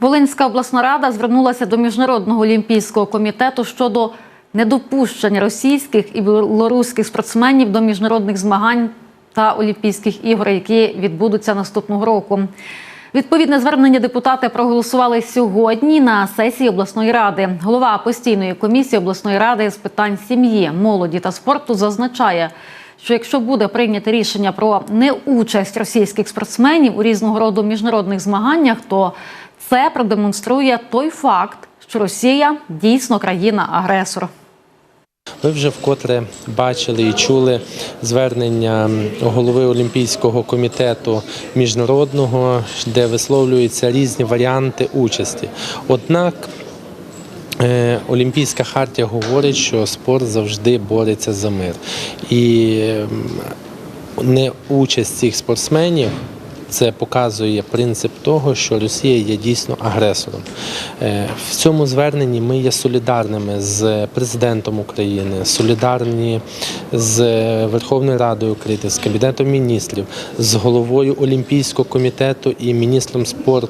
Волинська обласна рада звернулася до Міжнародного олімпійського комітету щодо недопущення російських і білоруських спортсменів до міжнародних змагань та Олімпійських ігор, які відбудуться наступного року. Відповідне звернення депутати проголосували сьогодні на сесії обласної ради. Голова постійної комісії обласної ради з питань сім'ї, молоді та спорту зазначає, що якщо буде прийнято рішення про неучасть російських спортсменів у різного роду міжнародних змаганнях, то це продемонструє той факт, що Росія дійсно країна-агресор. Ви вже вкотре бачили і чули звернення голови Олімпійського комітету міжнародного, де висловлюються різні варіанти участі. Однак е, Олімпійська хартія говорить, що спорт завжди бореться за мир. І ем, не участь цих спортсменів. Це показує принцип того, що Росія є дійсно агресором. Е, В цьому зверненні ми є солідарними з президентом України, солідарні з Верховною Радою України, з Кабінетом міністрів, з головою Олімпійського комітету і міністром спорту.